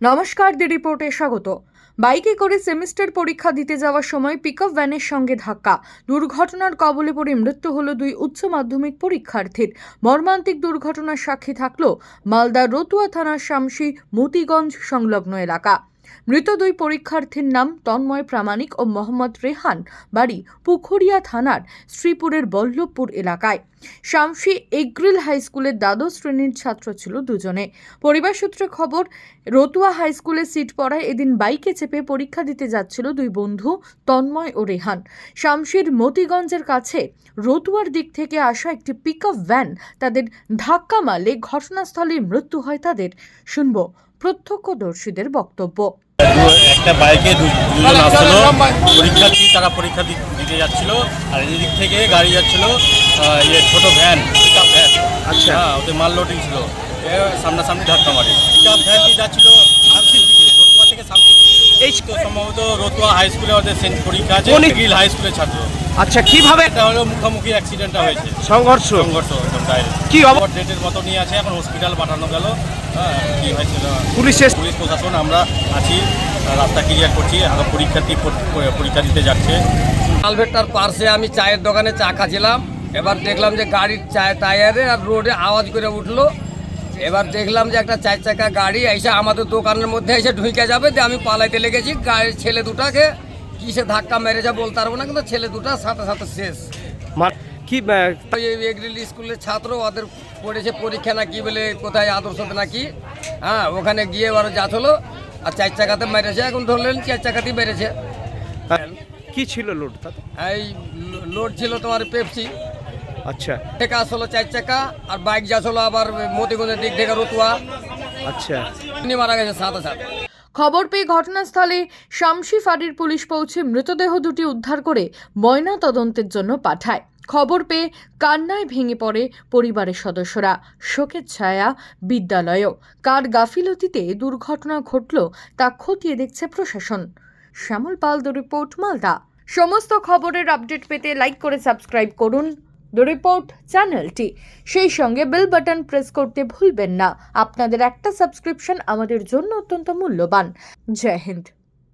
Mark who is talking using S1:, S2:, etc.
S1: নমস্কার, দি রিপোর্টে স্বাগত। বাইকে করে সেমিস্টার পরীক্ষা দিতে যাওয়ার সময় পিকআপ ভ্যানের সঙ্গে ধাক্কা। দুর্ঘটনার কবলে পড়ে মৃত্যু হলো দুই উচ্চ মাধ্যমিক পরীক্ষার্থীর। মর্মান্তিক দুর্ঘটনার সাক্ষী থাকল মালদার রতুয়া থানার শামসি মতিগঞ্জ সংলগ্ন এলাকা। মৃত দুই পরীক্ষার্থীর নাম তন্ময় প্রামাণিক ও মোহাম্মদ রেহান, বাড়ি পুখুরিয়া থানার শ্রীপুরের বল্লভপুর এলাকায়। শামসি এগ্রিল হাই স্কুলের দ্বাদশ শ্রেণির ছাত্র ছিল দুজনে। পরিবার সূত্রে খবর, রতুয়া হাই স্কুলে সিট পড়ায় এদিন বাইকে চেপে পরীক্ষা দিতে যাচ্ছিল দুই বন্ধু, তন্ময় ও রেহান। শামসির মতিগঞ্জের কাছে রতুয়ার দিক থেকে আসা একটি পিকআপ ভ্যান তাদের ধাক্কা মারলে ঘটনাস্থলে মৃত্যু হয় তাদের, শুনব প্রত্যক্ষদর্শীদের বক্তব্য।
S2: একটা বাইকে দুজন আসছিল। পরীক্ষার্থী তারা পরীক্ষা দিতে যাচ্ছিল। আর এদিক থেকে গাড়ি যাচ্ছিল ইয়ে ছোট ভ্যান পিকআপ ভ্যান
S3: আচ্ছা।
S2: হ্যাঁ ওতে মাল লোডিং ছিল। সামনাসামনি ধাক্কা মারে। পিকআপ ভ্যানটি যাচ্ছিল শামসির দিকে রতুয়া থেকে শামসির
S3: এই
S2: তো সম্ভবত রতুয়া হাই স্কুলে ওদের সেন্ট পরীক্ষা আছে গিল হাই স্কুলের ছাত্র।
S3: আচ্ছা কীভাবে
S2: এটা হলো মুখোমুখি অ্যাক্সিডেন্টটা হয়েছে।
S3: সংঘর্ষ।
S2: সংঘর্ষ একদম ডাইরেক্ট
S3: কি অব-
S2: খবর ডেটের মতো নিয়ে আছে এখন হসপিটাল পাঠানো গেল। কি হয়েছিল
S3: পুলিশ
S2: প্রশাসন আমরা আছি রাস্তা ক্লিয়ার করছি আগে পরীক্ষার্থী পর- পরীক্ষা দিতে যাচ্ছে।
S4: কালভেটটার পার্শ্বে আমি চায়ের দোকানে চা খাচ্ছিলাম। এবার দেখলাম যে গাড়ির চায় টায়ারে আর রোডে আওয়াজ করে উঠল। এবার দেখলাম যে একটা চার চাকা গাড়ি এসে আমাদের দোকানের মধ্যে এসে ঢুকে যাবে যে আমি পালাইতে লেগেছি। গাড়ির ছেলে দুটাকে কিসে ধাক্কা মেরেছে বলতে পারব না কিন্তু ছেলে দুটা সাথে সাথে শেষ।
S3: কি
S4: এগ্রিল স্কুলের ছাত্র ওদের পড়েছে পরীক্ষা না কি বলে কোথায় আদর্শতে নাকি? হ্যাঁ ওখানে গিয়ে ওরা যাচ্ছিল আর চার চাকাতে মেরেছে এখন ধরলেন চার চাকাতেই মেরেছে।
S3: কি ছিল লোড
S4: এই লোড ছিল তোমার পেপসি।
S3: আচ্ছা।
S4: থেকে আসলো চার চাকা আর বাইক যাচ্ছিল আবার মতিগঞ্জের দিক থেকে রতুয়া।
S3: আচ্ছা।
S4: মারা গেছে সাথে সাথে
S1: খবর পেয়ে ঘটনাস্থলে শামসি ফাঁড়ির পুলিশ পৌঁছে মৃতদেহ দুটি উদ্ধার করে ময়না তদন্তের জন্য পাঠায়। খবর পেয়ে কান্নায় ভেঙে পড়ে পরিবারের সদস্যরা। শোকের ছায়া বিদ্যালয়েও। কার গাফিলতিতে দুর্ঘটনা ঘটল তা খতিয়ে দেখছে প্রশাসন। Shyamal Pal, the report, Malda. সমস্ত খবরের আপডেট পেতে লাইক করে সাবস্ক্রাইব করুন। দ্য রিপোর্ট চ্যানেলটি। সেই সঙ্গে বেল বাটন প্রেস করতে ভুলবেন না। আপনাদের একটা সাবস্ক্রিপশন আমাদের জন্য অত্যন্ত মূল্যবান। জয় হিন্দ।